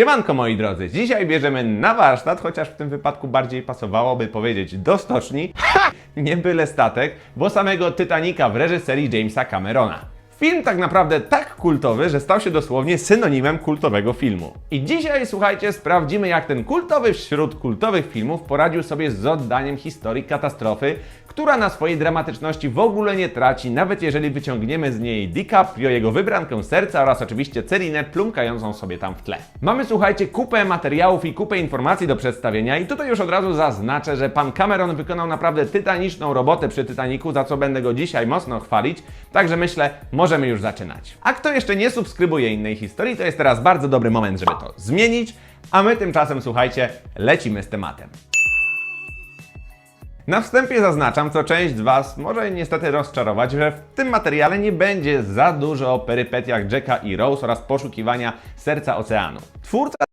Siemanko moi drodzy, dzisiaj bierzemy na warsztat, chociaż w tym wypadku bardziej pasowałoby powiedzieć do stoczni, ha! nie byle statek, bo samego Titanica w reżyserii Jamesa Camerona. Film tak naprawdę tak kultowy, że stał się dosłownie synonimem kultowego filmu. I dzisiaj, słuchajcie, sprawdzimy jak ten kultowy wśród kultowych filmów poradził sobie z oddaniem historii katastrofy, która na swojej dramatyczności w ogóle nie traci, nawet jeżeli wyciągniemy z niej DiCaprio, jego wybrankę serca oraz oczywiście Celinę plumkającą sobie tam w tle. Mamy, słuchajcie, kupę materiałów i kupę informacji do przedstawienia i tutaj już od razu zaznaczę, że pan Cameron wykonał naprawdę tytaniczną robotę przy Titanicu, za co będę go dzisiaj mocno chwalić, także myślę, możemy już zaczynać. A kto jeszcze nie subskrybuje innej historii, to jest teraz bardzo dobry moment, żeby to zmienić, a my tymczasem, słuchajcie, lecimy z tematem. Na wstępie zaznaczam, co część z Was może niestety rozczarować, że w tym materiale nie będzie za dużo o perypetiach Jacka i Rose oraz poszukiwania serca oceanu. Twórca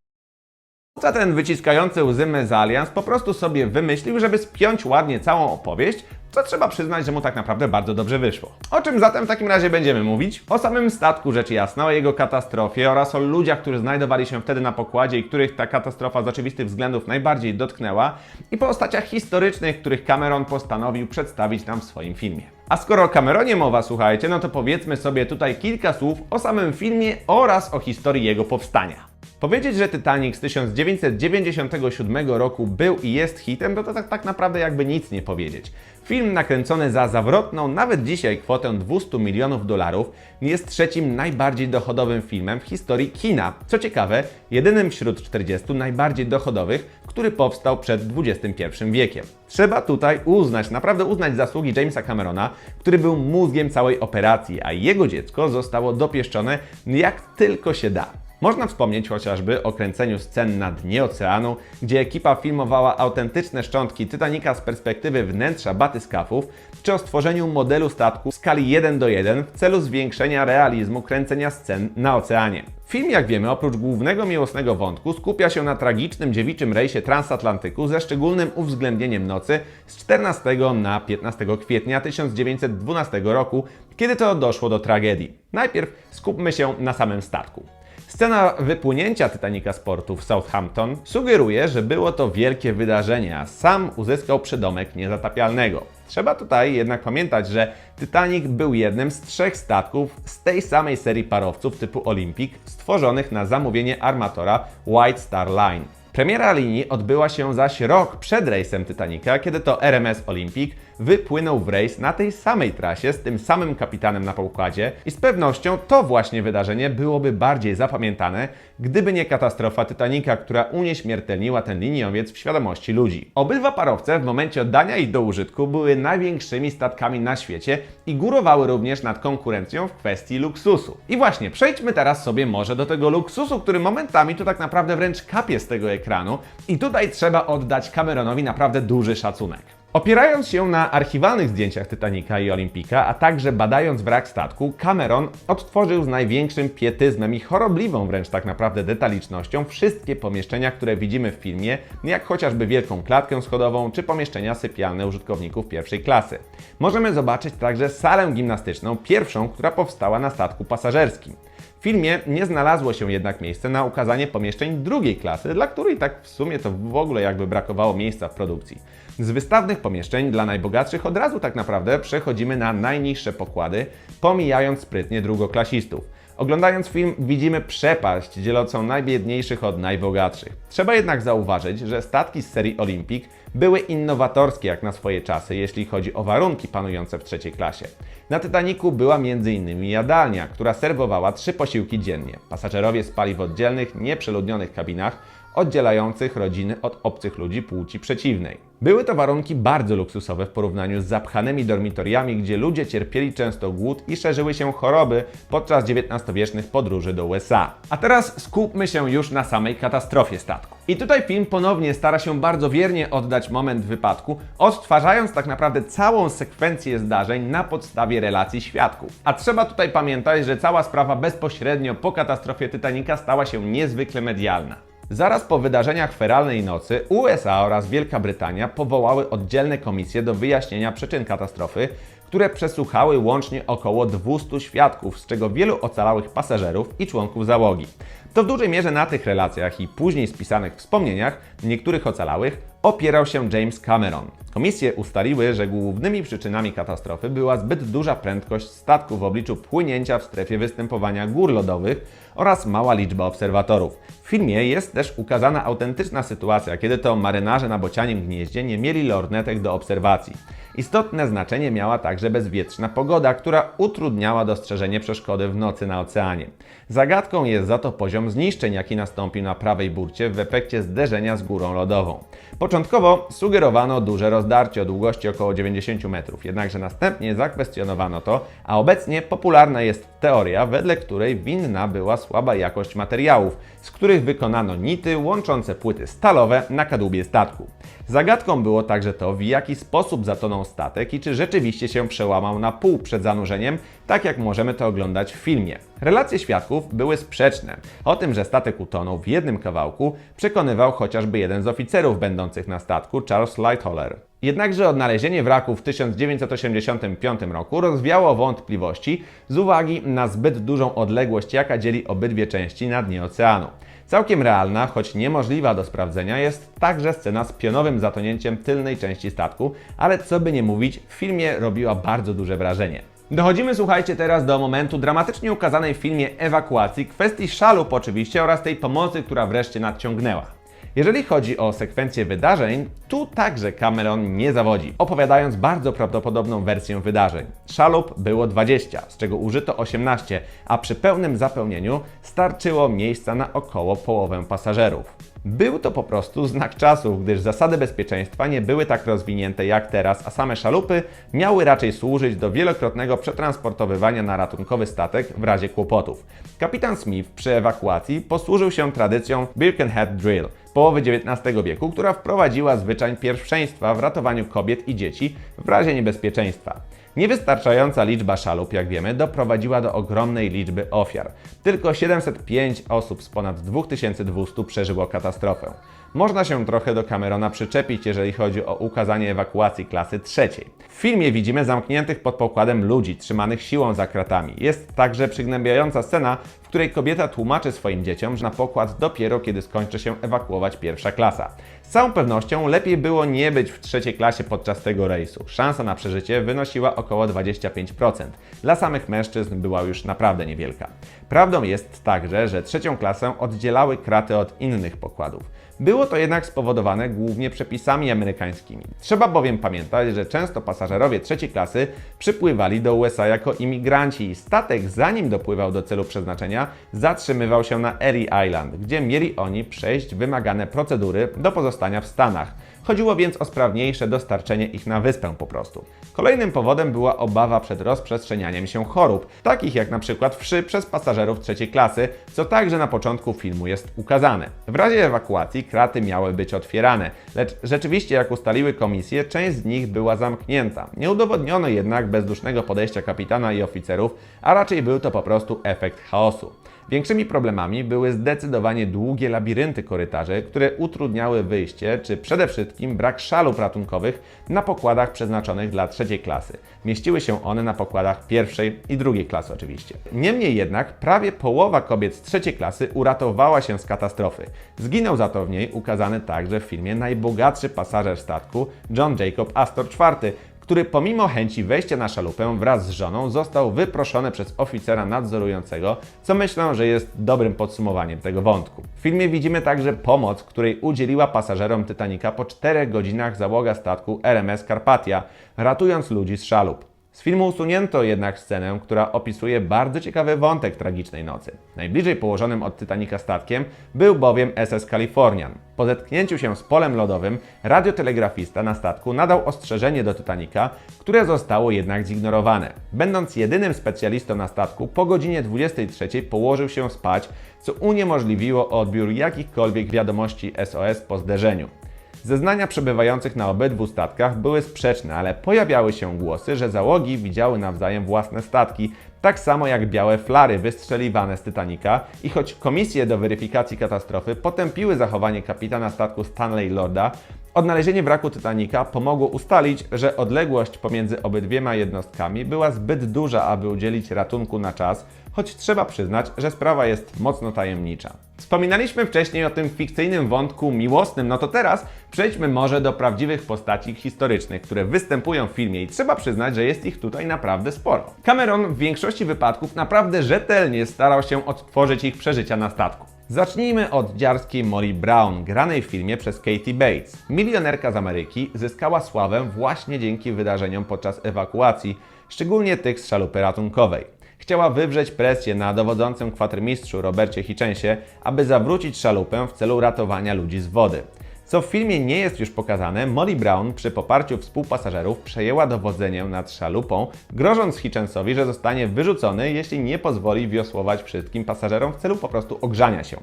Twórca ten wyciskający łzy mezalians po prostu sobie wymyślił, żeby spiąć ładnie całą opowieść, co trzeba przyznać, że mu tak naprawdę bardzo dobrze wyszło. O czym zatem w takim razie będziemy mówić? O samym statku rzecz jasna, o jego katastrofie oraz o ludziach, którzy znajdowali się wtedy na pokładzie i których ta katastrofa z oczywistych względów najbardziej dotknęła i postaciach historycznych, których Cameron postanowił przedstawić nam w swoim filmie. A skoro o Cameronie mowa, słuchajcie, no to powiedzmy sobie tutaj kilka słów o samym filmie oraz o historii jego powstania. Powiedzieć, że Titanic z 1997 roku był i jest hitem, to, to tak, tak naprawdę jakby nic nie powiedzieć. Film nakręcony za zawrotną nawet dzisiaj kwotę 200 milionów dolarów jest trzecim najbardziej dochodowym filmem w historii kina. Co ciekawe, jedynym wśród 40 najbardziej dochodowych, który powstał przed XXI wiekiem. Trzeba tutaj uznać, naprawdę uznać zasługi Jamesa Camerona, który był mózgiem całej operacji, a jego dziecko zostało dopieszczone jak tylko się da. Można wspomnieć chociażby o kręceniu scen na dnie oceanu, gdzie ekipa filmowała autentyczne szczątki Titanica z perspektywy wnętrza batyskafów, czy o stworzeniu modelu statku w skali 1 do 1 w celu zwiększenia realizmu kręcenia scen na oceanie. Film, jak wiemy, oprócz głównego miłosnego wątku, skupia się na tragicznym dziewiczym rejsie transatlantyku ze szczególnym uwzględnieniem nocy z 14 na 15 kwietnia 1912 roku, kiedy to doszło do tragedii. Najpierw skupmy się na samym statku. Scena wypłynięcia Titanica z portu w Southampton sugeruje, że było to wielkie wydarzenie, a sam uzyskał przydomek niezatapialnego. Trzeba tutaj jednak pamiętać, że Titanic był jednym z trzech statków z tej samej serii parowców typu Olympic stworzonych na zamówienie armatora White Star Line. Premiera linii odbyła się zaś rok przed rejsem Titanica, kiedy to RMS Olympic wypłynął w rejs na tej samej trasie z tym samym kapitanem na pokładzie i z pewnością to właśnie wydarzenie byłoby bardziej zapamiętane, gdyby nie katastrofa Titanica, która unieśmiertelniła ten liniowiec w świadomości ludzi. Obydwa parowce w momencie oddania ich do użytku były największymi statkami na świecie i górowały również nad konkurencją w kwestii luksusu. I właśnie, przejdźmy teraz sobie może do tego luksusu, który momentami tu tak naprawdę wręcz kapie z tego ekranu i tutaj trzeba oddać Cameronowi naprawdę duży szacunek. Opierając się na archiwalnych zdjęciach Titanica i Olimpika, a także badając wrak statku, Cameron odtworzył z największym pietyzmem i chorobliwą wręcz tak naprawdę detalicznością wszystkie pomieszczenia, które widzimy w filmie, jak chociażby wielką klatkę schodową czy pomieszczenia sypialne użytkowników pierwszej klasy. Możemy zobaczyć także salę gimnastyczną, pierwszą, która powstała na statku pasażerskim. W filmie nie znalazło się jednak miejsce na ukazanie pomieszczeń drugiej klasy, dla której tak w sumie to w ogóle jakby brakowało miejsca w produkcji. Z wystawnych pomieszczeń dla najbogatszych od razu tak naprawdę przechodzimy na najniższe pokłady, pomijając sprytnie drugoklasistów. Oglądając film widzimy przepaść dzielącą najbiedniejszych od najbogatszych. Trzeba jednak zauważyć, że statki z serii Olympic były innowatorskie jak na swoje czasy, jeśli chodzi o warunki panujące w trzeciej klasie. Na Titanicu była m.in. jadalnia, która serwowała trzy posiłki dziennie. Pasażerowie spali w oddzielnych, nieprzeludnionych kabinach, oddzielających rodziny od obcych ludzi płci przeciwnej. Były to warunki bardzo luksusowe w porównaniu z zapchanymi dormitoriami, gdzie ludzie cierpieli często głód i szerzyły się choroby podczas XIX-wiecznych podróży do USA. A teraz skupmy się już na samej katastrofie statku. I tutaj film ponownie stara się bardzo wiernie oddać moment wypadku, odtwarzając tak naprawdę całą sekwencję zdarzeń na podstawie relacji świadków. A trzeba tutaj pamiętać, że cała sprawa bezpośrednio po katastrofie Titanica stała się niezwykle medialna. Zaraz po wydarzeniach feralnej nocy USA oraz Wielka Brytania powołały oddzielne komisje do wyjaśnienia przyczyn katastrofy, które przesłuchały łącznie około 200 świadków, z czego wielu ocalałych pasażerów i członków załogi. To w dużej mierze na tych relacjach i później spisanych wspomnieniach niektórych ocalałych opierał się James Cameron. Komisje ustaliły, że głównymi przyczynami katastrofy była zbyt duża prędkość statku w obliczu płynięcia w strefie występowania gór lodowych oraz mała liczba obserwatorów. W filmie jest też ukazana autentyczna sytuacja, kiedy to marynarze na bocianim gnieździe nie mieli lornetek do obserwacji. Istotne znaczenie miała także bezwietrzna pogoda, która utrudniała dostrzeżenie przeszkody w nocy na oceanie. Zagadką jest za to poziom zniszczeń, jaki nastąpił na prawej burcie w efekcie zderzenia z górą lodową. Początkowo sugerowano duże rozdarcie o długości około 90 metrów, jednakże następnie zakwestionowano to, a obecnie popularna jest teoria, wedle której winna była słaba jakość materiałów, z których wykonano nity łączące płyty stalowe na kadłubie statku. Zagadką było także to, w jaki sposób zatonął statek i czy rzeczywiście się przełamał na pół przed zanurzeniem, tak jak możemy to oglądać w filmie. Relacje świadków były sprzeczne. O tym, że statek utonął w jednym kawałku, przekonywał chociażby jeden z oficerów będących na statku, Charles Lightoller. Jednakże odnalezienie wraku w 1985 roku rozwiało wątpliwości z uwagi na zbyt dużą odległość, jaka dzieli obydwie części na dnie oceanu. Całkiem realna, choć niemożliwa do sprawdzenia, jest także scena z pionowym zatonięciem tylnej części statku, ale co by nie mówić, w filmie robiła bardzo duże wrażenie. Dochodzimy, słuchajcie, teraz do momentu dramatycznie ukazanej w filmie ewakuacji, kwestii szalup oczywiście oraz tej pomocy, która wreszcie nadciągnęła. Jeżeli chodzi o sekwencję wydarzeń, tu także Cameron nie zawodzi, opowiadając bardzo prawdopodobną wersję wydarzeń. Szalup było 20, z czego użyto 18, a przy pełnym zapełnieniu starczyło miejsca na około połowę pasażerów. Był to po prostu znak czasów, gdyż zasady bezpieczeństwa nie były tak rozwinięte jak teraz, a same szalupy miały raczej służyć do wielokrotnego przetransportowywania na ratunkowy statek w razie kłopotów. Kapitan Smith przy ewakuacji posłużył się tradycją Birkenhead Drill połowy XIX wieku, która wprowadziła zwyczaj pierwszeństwa w ratowaniu kobiet i dzieci w razie niebezpieczeństwa. Niewystarczająca liczba szalup, jak wiemy, doprowadziła do ogromnej liczby ofiar. Tylko 705 osób z ponad 2200 przeżyło katastrofę. Można się trochę do Camerona przyczepić, jeżeli chodzi o ukazanie ewakuacji klasy trzeciej. W filmie widzimy zamkniętych pod pokładem ludzi, trzymanych siłą za kratami. Jest także przygnębiająca scena, w której kobieta tłumaczy swoim dzieciom, że na pokład dopiero kiedy skończy się ewakuować pierwsza klasa. Z całą pewnością lepiej było nie być w trzeciej klasie podczas tego rejsu. Szansa na przeżycie wynosiła około 25%. Dla samych mężczyzn była już naprawdę niewielka. Prawdą jest także, że trzecią klasę oddzielały kraty od innych pokładów. Było to jednak spowodowane głównie przepisami amerykańskimi. Trzeba bowiem pamiętać, że często pasażerowie trzeciej klasy przypływali do USA jako imigranci i statek, zanim dopływał do celu przeznaczenia, zatrzymywał się na Erie Island, gdzie mieli oni przejść wymagane procedury do pozostania w Stanach. Chodziło więc o sprawniejsze dostarczenie ich na wyspę po prostu. Kolejnym powodem była obawa przed rozprzestrzenianiem się chorób, takich jak na przykład wszy przez pasażerów trzeciej klasy, co także na początku filmu jest ukazane. W razie ewakuacji kraty miały być otwierane, lecz rzeczywiście jak ustaliły komisje, część z nich była zamknięta. Nie udowodniono jednak bezdusznego podejścia kapitana i oficerów, a raczej był to po prostu efekt chaosu. Większymi problemami były zdecydowanie długie labirynty korytarzy, które utrudniały wyjście, czy przede wszystkim brak szalup ratunkowych na pokładach przeznaczonych dla trzeciej klasy. Mieściły się one na pokładach pierwszej i drugiej klasy oczywiście. Niemniej jednak prawie połowa kobiet z trzeciej klasy uratowała się z katastrofy. Zginął za to w niej ukazany także w filmie najbogatszy pasażer statku John Jacob Astor IV, który pomimo chęci wejścia na szalupę wraz z żoną został wyproszony przez oficera nadzorującego, co myślę, że jest dobrym podsumowaniem tego wątku. W filmie widzimy także pomoc, której udzieliła pasażerom Titanica po 4 godzinach załoga statku RMS Carpathia, ratując ludzi z szalup. Z filmu usunięto jednak scenę, która opisuje bardzo ciekawy wątek tragicznej nocy. Najbliżej położonym od Titanica statkiem był bowiem SS Californian. Po zetknięciu się z polem lodowym, radiotelegrafista na statku nadał ostrzeżenie do Titanica, które zostało jednak zignorowane. Będąc jedynym specjalistą na statku, po godzinie 23 położył się spać, co uniemożliwiło odbiór jakichkolwiek wiadomości SOS po zderzeniu. Zeznania przebywających na obydwu statkach były sprzeczne, ale pojawiały się głosy, że załogi widziały nawzajem własne statki, tak samo jak białe flary wystrzeliwane z Titanica i choć komisje do weryfikacji katastrofy potępiły zachowanie kapitana statku Stanley Lorda, Odnalezienie wraku Titanica pomogło ustalić, że odległość pomiędzy obydwiema jednostkami była zbyt duża, aby udzielić ratunku na czas, choć trzeba przyznać, że sprawa jest mocno tajemnicza. Wspominaliśmy wcześniej o tym fikcyjnym wątku miłosnym, no to teraz przejdźmy może do prawdziwych postaci historycznych, które występują w filmie i trzeba przyznać, że jest ich tutaj naprawdę sporo. Cameron w większości wypadków naprawdę rzetelnie starał się odtworzyć ich przeżycia na statku. Zacznijmy od dziarskiej Molly Brown, granej w filmie przez Katie Bates. Milionerka z Ameryki zyskała sławę właśnie dzięki wydarzeniom podczas ewakuacji, szczególnie tych z szalupy ratunkowej. Chciała wywrzeć presję na dowodzącym kwatermistrzu Robercie Hitchensie, aby zawrócić szalupę w celu ratowania ludzi z wody. Co w filmie nie jest już pokazane, Molly Brown przy poparciu współpasażerów przejęła dowodzenie nad szalupą, grożąc Hitchensowi, że zostanie wyrzucony, jeśli nie pozwoli wiosłować wszystkim pasażerom w celu po prostu ogrzania się.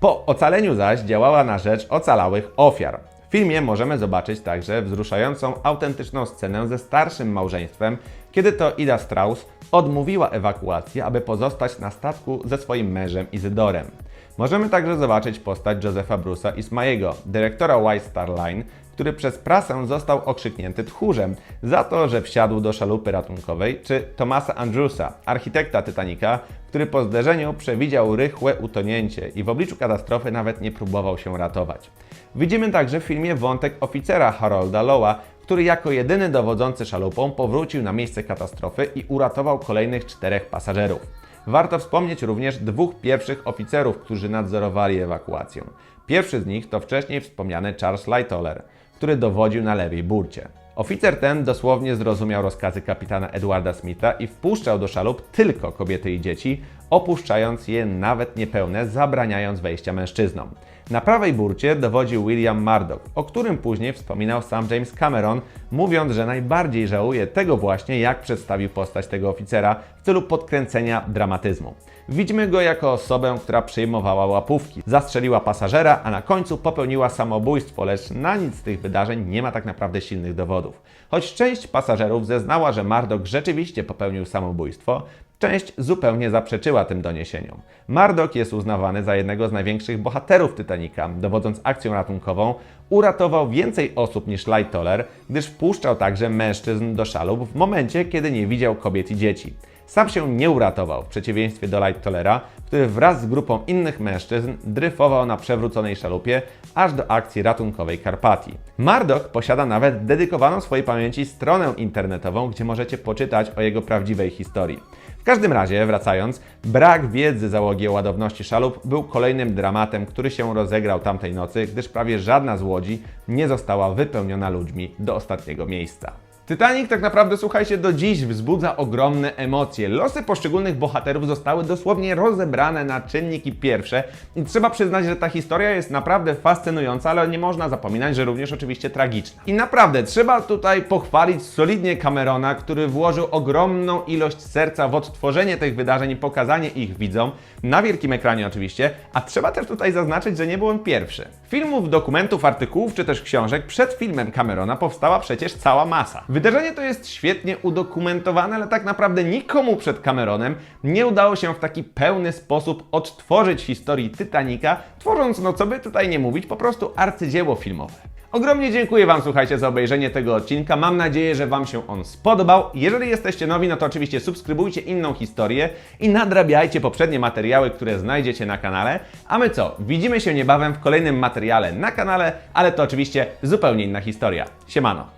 Po ocaleniu zaś działała na rzecz ocalałych ofiar. Filmie możemy zobaczyć także wzruszającą, autentyczną scenę ze starszym małżeństwem, kiedy to Ida Strauss odmówiła ewakuacji, aby pozostać na statku ze swoim mężem Izydorem. Możemy także zobaczyć postać Josepha Bruce'a Ismaiego, dyrektora White Star Line, który przez prasę został okrzyknięty tchórzem za to, że wsiadł do szalupy ratunkowej, czy Thomasa Andrewsa, architekta Titanica, który po zderzeniu przewidział rychłe utonięcie i w obliczu katastrofy nawet nie próbował się ratować. Widzimy także w filmie wątek oficera Harolda Lowa, który jako jedyny dowodzący szalupą powrócił na miejsce katastrofy i uratował kolejnych czterech pasażerów. Warto wspomnieć również dwóch pierwszych oficerów, którzy nadzorowali ewakuację. Pierwszy z nich to wcześniej wspomniany Charles Lightoller, który dowodził na lewej burcie. Oficer ten dosłownie zrozumiał rozkazy kapitana Edwarda Smitha i wpuszczał do szalup tylko kobiety i dzieci, opuszczając je nawet niepełne, zabraniając wejścia mężczyznom. Na prawej burcie dowodził William Murdoch, o którym później wspominał sam James Cameron, mówiąc, że najbardziej żałuje tego właśnie, jak przedstawił postać tego oficera w celu podkręcenia dramatyzmu. Widzimy go jako osobę, która przyjmowała łapówki, zastrzeliła pasażera, a na końcu popełniła samobójstwo, lecz na nic z tych wydarzeń nie ma tak naprawdę silnych dowodów. Choć część pasażerów zeznała, że Murdoch rzeczywiście popełnił samobójstwo, Część zupełnie zaprzeczyła tym doniesieniom. Murdoch jest uznawany za jednego z największych bohaterów Titanica. Dowodząc akcją ratunkową, uratował więcej osób niż Lightoller, gdyż wpuszczał także mężczyzn do szalup w momencie, kiedy nie widział kobiet i dzieci. Sam się nie uratował, w przeciwieństwie do Lightollera, który wraz z grupą innych mężczyzn dryfował na przewróconej szalupie aż do akcji ratunkowej Karpatii. Murdoch posiada nawet dedykowaną swojej pamięci stronę internetową, gdzie możecie poczytać o jego prawdziwej historii. W każdym razie, wracając, brak wiedzy załogi o ładowności szalup był kolejnym dramatem, który się rozegrał tamtej nocy, gdyż prawie żadna z łodzi nie została wypełniona ludźmi do ostatniego miejsca. Titanic tak naprawdę, słuchajcie, do dziś wzbudza ogromne emocje. Losy poszczególnych bohaterów zostały dosłownie rozebrane na czynniki pierwsze i trzeba przyznać, że ta historia jest naprawdę fascynująca, ale nie można zapominać, że również oczywiście tragiczna. I naprawdę trzeba tutaj pochwalić solidnie Camerona, który włożył ogromną ilość serca w odtworzenie tych wydarzeń i pokazanie ich widzom, na wielkim ekranie oczywiście, a trzeba też tutaj zaznaczyć, że nie był on pierwszy. Filmów, dokumentów, artykułów czy też książek przed filmem Camerona powstała przecież cała masa. Wydarzenie to jest świetnie udokumentowane, ale tak naprawdę nikomu przed Cameronem nie udało się w taki pełny sposób odtworzyć historii Titanica, tworząc, no co by tutaj nie mówić, po prostu arcydzieło filmowe. Ogromnie dziękuję Wam, słuchajcie, za obejrzenie tego odcinka. Mam nadzieję, że Wam się on spodobał. Jeżeli jesteście nowi, no to oczywiście subskrybujcie inną historię i nadrabiajcie poprzednie materiały, które znajdziecie na kanale. A my co? Widzimy się niebawem w kolejnym materiale na kanale, ale to oczywiście zupełnie inna historia. Siemano!